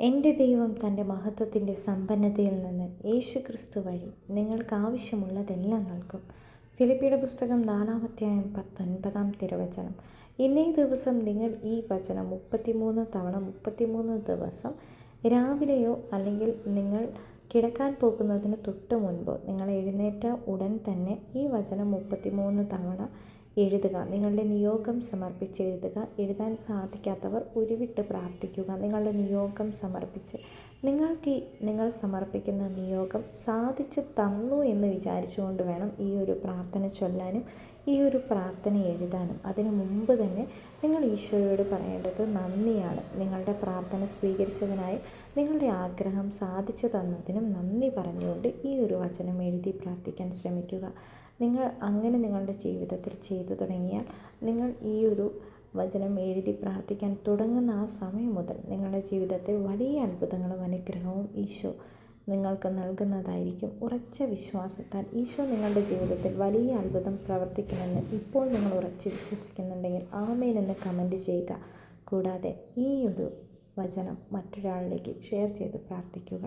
എന്റെ ദൈവം തന്റെ മഹത്വത്തിന്റെ സമ്പന്നതയിൽ നിന്ന് യേശു ക്രിസ്തു വഴി നിങ്ങൾക്ക് ആവശ്യമുള്ളതെല്ലാം നൽകും. ഫിലിപ്പിയുടെ പുസ്തകം നാലാം അധ്യായം പത്തൊൻപതാം തിരുവചനം. ഇന്നേ ദിവസം നിങ്ങൾ ഈ വചനം മുപ്പത്തിമൂന്ന് തവണ മുപ്പത്തിമൂന്ന് ദിവസം രാവിലെയോ അല്ലെങ്കിൽ നിങ്ങൾ കിടക്കാൻ പോകുന്നതിന് തൊട്ട് മുൻപോ നിങ്ങൾ എഴുന്നേറ്റ ഉടൻ തന്നെ ഈ വചനം മുപ്പത്തിമൂന്ന് തവണ എഴുതുക. നിങ്ങളുടെ നിയോഗം സമർപ്പിച്ച് എഴുതുക. എഴുതാൻ സാധിക്കാത്തവർ ഉരുവിട്ട് പ്രാർത്ഥിക്കുക. നിങ്ങളുടെ നിയോഗം സമർപ്പിച്ച്. നിങ്ങൾക്ക് നിങ്ങൾ സമർപ്പിക്കുന്ന നിയോഗം സാധിച്ചു തന്നു എന്ന് വിചാരിച്ചുകൊണ്ട് വേണം ഈ ഒരു പ്രാർത്ഥന ചൊല്ലാനും ഈ ഒരു പ്രാർത്ഥന എഴുതാനും. അതിനു മുമ്പ് തന്നെ നിങ്ങൾ ഈശോയോട് പറയേണ്ടത് നന്ദിയാണ്. നിങ്ങളുടെ പ്രാർത്ഥന സ്വീകരിച്ചതിനായും നിങ്ങളുടെ ആഗ്രഹം സാധിച്ചു തന്നതിനും നന്ദി പറഞ്ഞുകൊണ്ട് ഈ ഒരു വചനം എഴുതി പ്രാർത്ഥിക്കാൻ ശ്രമിക്കുക. നിങ്ങൾ അങ്ങനെ നിങ്ങളുടെ ജീവിതത്തിൽ ചെയ്തു തുടങ്ങിയാൽ നിങ്ങൾ ഈ ഒരു വചനം എഴുതി പ്രാർത്ഥിക്കാൻ തുടങ്ങുന്ന ആ സമയം മുതൽ നിങ്ങളുടെ ജീവിതത്തിൽ വലിയ അത്ഭുതങ്ങളും അനുഗ്രഹവും ഈശോ നിങ്ങൾക്ക് നൽകുന്നതായിരിക്കും. ഉറച്ച വിശ്വാസത്താൽ ഈശോ നിങ്ങളുടെ ജീവിതത്തിൽ വലിയ അത്ഭുതം പ്രവർത്തിക്കുമെന്ന് ഇപ്പോൾ നിങ്ങൾ ഉറച്ച് വിശ്വസിക്കുന്നുണ്ടെങ്കിൽ ആമേനെന്ന് കമന്റ് ചെയ്യുക. കൂടാതെ ഈ ഒരു വചനം മറ്റൊരാളിലേക്ക് ഷെയർ ചെയ്ത് പ്രാർത്ഥിക്കുക.